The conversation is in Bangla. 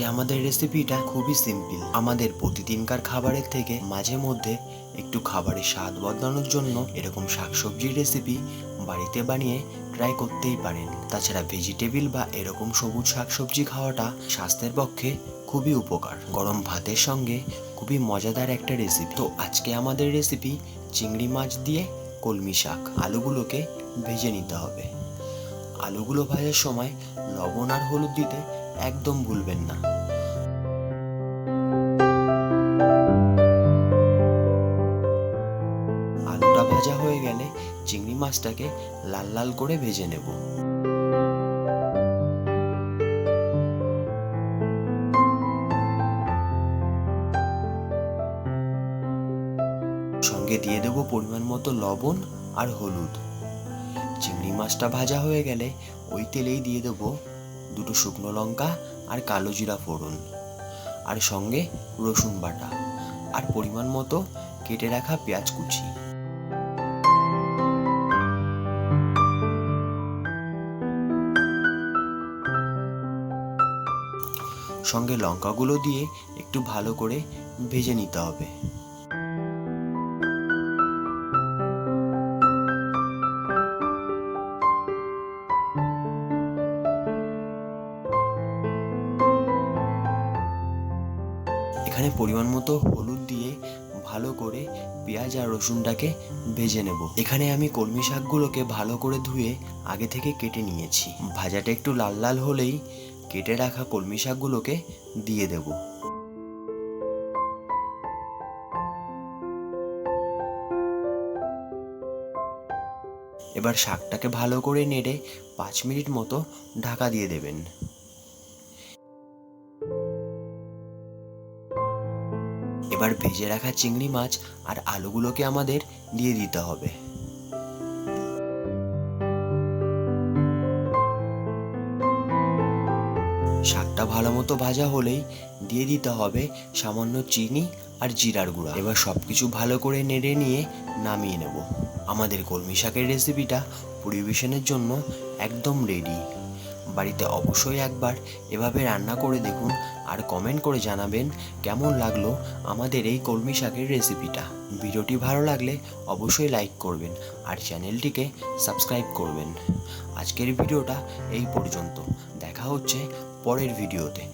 আজকে আমাদের রেসিপিটা খুবই সিম্পল আমাদের প্রতিদিনকার খাবারের থেকে মাঝে মধ্যে একটু খাবারের স্বাদ বদলানোর জন্য এরকম শাকসবজির রেসিপি বাড়িতে বানিয়ে ট্রাই করতেই পারেন। তাছাড়া ভেজিটেবিল বা এরকম সবুজ শাকসবজি খাওয়াটা স্বাস্থ্যের পক্ষে খুবই উপকার। গরম ভাতের সঙ্গে খুবই মজাদার একটা রেসিপি তো আজকে আমাদের রেসিপি চিংড়ি মাছ দিয়ে কলমি শাক। আলুগুলোকে ভেজে নিতে হবে। আলুগুলো ভাজার সময় লবণ আর হলুদ দিতে একদম ভুলবেন না। আলুটা ভাজা হয়ে গেলে চিংড়ি মাছটাকে লাল লাল করে ভেজে নেব। সঙ্গে দিয়ে দেব পরিমাণ মতো লবণ আর হলুদ। চিংড়ি মাছটা ভাজা হয়ে গেলে ওই তেলেই দিয়ে দেবো দুটো শুকনো লঙ্কা আর কালো জিরা ফোড়ন। আর সঙ্গে রসুন বাটা আর পরিমাণ মতো কেটে রাখা পেঁয়াজ কুচি। সঙ্গে লঙ্কাগুলো দিয়ে একটু ভালো করে ভেজে নিতে হবে। এখানে পরিমাণ মতো হলুদ দিয়ে ভালো করে পেঁয়াজ আর রসুনটাকে ভেজে নেব। এখানে আমি কলমি শাকগুলোকে ভালো করে ধুয়ে আগে থেকে কেটে নিয়েছি। ভাজাটা একটু লাল লাল হলেই কেটে রাখা কলমি শাকগুলোকে দিয়ে দেব। এবার শাকটাকে ভালো করে নেড়ে পাঁচ মিনিট মতো ঢাকা দিয়ে দেবেন। এবার ভেজে রাখা চিংড়ি মাছ আর আলুগুলোকে আমাদের দিয়ে দিতে হবে। শাকটা ভালো মতো ভাজা হলেই দিয়ে দিতে হবে সামান্য চিনি আর জিরার গুঁড়া। এবার সব কিছু ভালো করে নেড়ে নিয়ে নামিয়ে নেব। আমাদের কলমি শাকের রেসিপিটা পরিবেশনের জন্য একদম রেডি বাড়িতে অবশ্যই একবার এভাবে রান্না করে দেখুন আর কমেন্ট করে জানাবেন কেমন লাগল আমাদের এই কলমি শাকের রেসিপিটা ভিডিওটি ভালো লাগলে অবশ্যই লাইক করবেন আর চ্যানেলটিকে সাবস্ক্রাইব করবেন। আজকের ভিডিওটা এই পর্যন্ত। দেখা হচ্ছে পরের ভিডিওতে।